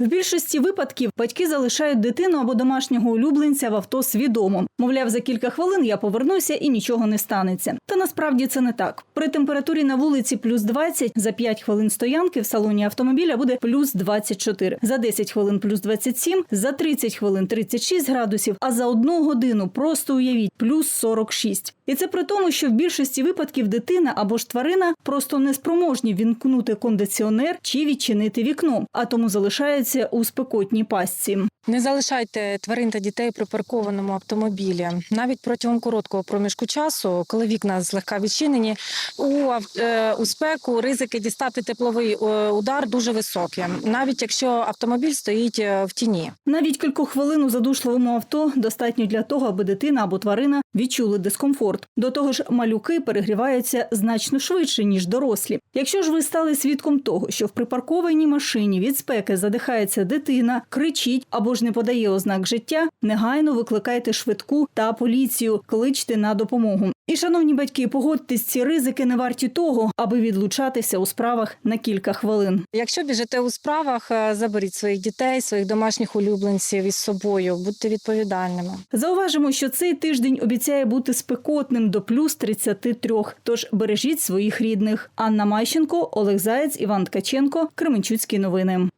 В більшості випадків батьки залишають дитину або домашнього улюбленця в авто свідомо. Мовляв, за кілька хвилин я повернуся і нічого не станеться. Та насправді це не так. При температурі на вулиці плюс 20, за 5 хвилин стоянки в салоні автомобіля буде плюс 24, за 10 хвилин плюс 27, за 30 хвилин 36 градусів, а за одну годину просто уявіть плюс 46. І це при тому, що в більшості випадків дитина або ж тварина просто не спроможні вімкнути кондиціонер чи відчинити вікно, а тому залишаються у спекотній пастці. Не залишайте тварин та дітей у припаркованому автомобілі. Навіть протягом короткого проміжку часу, коли вікна злегка відчинені, у, е, у спеку ризики дістати тепловий е, удар дуже високі, навіть якщо автомобіль стоїть е, в тіні. Навіть кілька хвилин у задушливому авто достатньо для того, аби дитина або тварина відчули дискомфорт. До того ж, малюки перегріваються значно швидше ніж дорослі. Якщо ж ви стали свідком того, що в припаркованій машині від спеки задихається дитина, кричить або ж не подає ознак життя, негайно викликайте швидку та поліцію, кличте на допомогу. І, шановні батьки, погодьтесь, ці ризики не варті того, аби відлучатися у справах на кілька хвилин. Якщо біжите у справах, е, заберіть своїх дітей, своїх домашніх улюбленців із собою, будьте відповідальними. Зауважимо, що цей тиждень обіцяє бути спекотним до плюс 33, Тож бережіть своїх рідних. Анна Майщенко, Олег Заєць, Іван Ткаченко, Кременчуцькі новини.